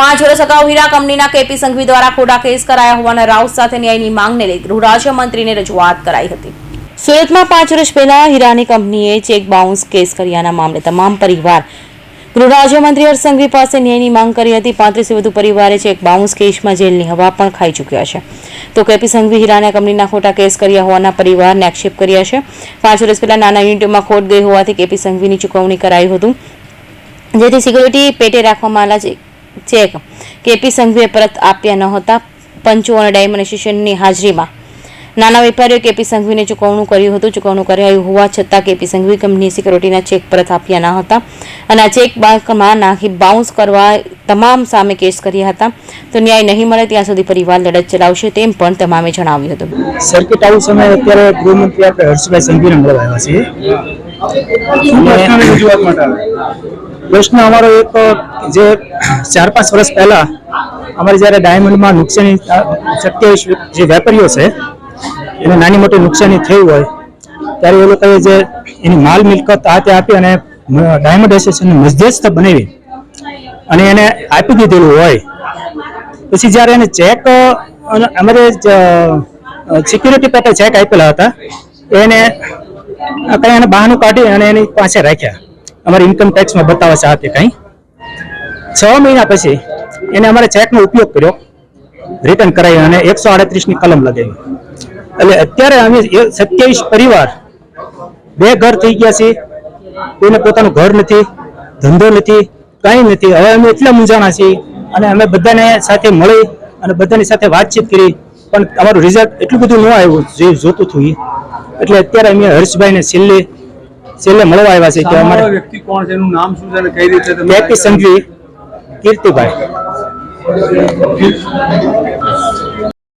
પાંચ વર્ષ અગાઉ હીરા કંપનીના કેપી સંઘવી દ્વારા ખોટા કેસ કરાયા હોવાના રાઉત સાથે ન્યાયની માંગને લઈ ગૃહ રાજ્યમંત્રીને રજૂઆત કરાઈ હતી. સુરતમાં પાંચ વર્ષ પહેલા હીરાની કંપનીએ ચેક બાઉન્સ કેસ કર્યાના મામલે તમામ પરિવાર ગૃહ રાજ્યમંત્રી હર્ષ સંઘવી પાસે ન્યાયની માંગ કરી હતી. પાંત્રીસથી વધુ પરિવારે ચેક બાઉન્સ કેસમાં જેલની હવા પણ ખાઈ ચૂક્યા છે. તો કેપી સંઘવી હીરાના કંપનીના ખોટા કેસ કર્યા હોવાના પરિવારને આક્ષેપ કર્યા છે. પાંચ વર્ષ પહેલા નાના યુનિટમાં ખોટ ગઈ હોવાથી કેપી સંઘવીની ચૂકવણી કરાયું હતું. જેથી સિક્યુરિટી પેટે રાખવામાં આવેલા ચેક. કેપી સંઘવીએ પરત આપ્યા ન હતા. પંચો અને ડાયમંડ એસોસિએશનની હાજરીમાં. નાના વેપારીઓ કેપી સંઘવીને ચૂકવણું કર્યું હતું. ચૂકવણું કરાયું હોવા છતાં કેપી સંઘવી કંપની સિક્યુરિટીના ચેક પરત આપ્યા ન હતા. અને આ ચેક બેંકમાં નાખી બાઉન્સ કરવા તમામ સામે કેસ કર્યા હતા. તો ન્યાય નહીં મળે ત્યાં સુધી પરિવાર લડત ચલાવશે તેમ પણ તમામે જણાવ્યું હતું. સર્કિટ હાઉસ અમે અત્યારે ગૃહમંત્રી આપણે હર્ષભાઈ સંઘવીને મળવા આવ્યા છીએ. પ્રશ્ન અમારો એક જે ચાર પાંચ વર્ષ પહેલા અમારે જ્યારે ડાયમંડમાં નુકસાની સત્યાવીસ જે વેપારીઓ છે, એને નાની મોટી નુકસાની થઈ હોય, ત્યારે એ લોકોએ જે એની માલ મિલકત આ તે આપી અને ડાયમંડ એસોસિએશનને મધ્યસ્થ બનાવી અને એને આપી દીધેલું હોય. પછી જ્યારે એને ચેક અમારે સિક્યુરિટી પેટે ચેક આપેલા હતા, એને કઈ એને બહાનું કાઢી અને એની પાસે રાખ્યા. અમારે ઇન્કમ ટેક્સમાં બતાવે છે કંઈ. છ મહિના પછી એને અમારે ચેકનો ઉપયોગ કર્યો રિટર્ન કરાવી અને એકસો આડત્રીસની કલમ લગાવી. એટલે અત્યારે અમે સત્યાવીસ પરિવાર બે ઘર થઈ ગયા છે કોઈને પોતાનું ઘર નથી, ધંધો નથી, કાંઈ નથી. હવે અમે એટલા મૂંઝાણા છીએ અને અમે બધાને સાથે મળી અને બધાની સાથે વાતચીત કરી. પણ અમારું રિઝલ્ટ એટલું બધું ન આવ્યું, જે જોતું હતું એટલે અત્યારે અમે હર્ષભાઈને છેલ્લે છેલ્લે મળવા આવ્યા છે કે અમારે વ્યક્તિ કોણ છે? એનું નામ શું છે અને કઈ રીતે તમે કેપી સંઘવી કીર્તિભાઈ.